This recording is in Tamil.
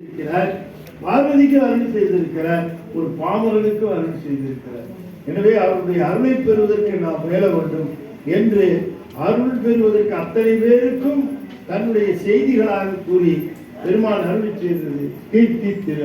இருக்கிறார். பார்வதிக்கு அருள் செய்திருக்கிறார். ஒரு பாமரனுக்கு அருள் செய்திருக்கிறார். எனவே அவருடைய அருளை பெறுவதற்கு நாம் வேல வேண்டும் என்று அருள் பெறுவதற்கு அத்தனை பேருக்கும் தன்னுடைய செய்திகளாக கூறி பெருமான் அருள் செய்தது கீர்த்தி திரு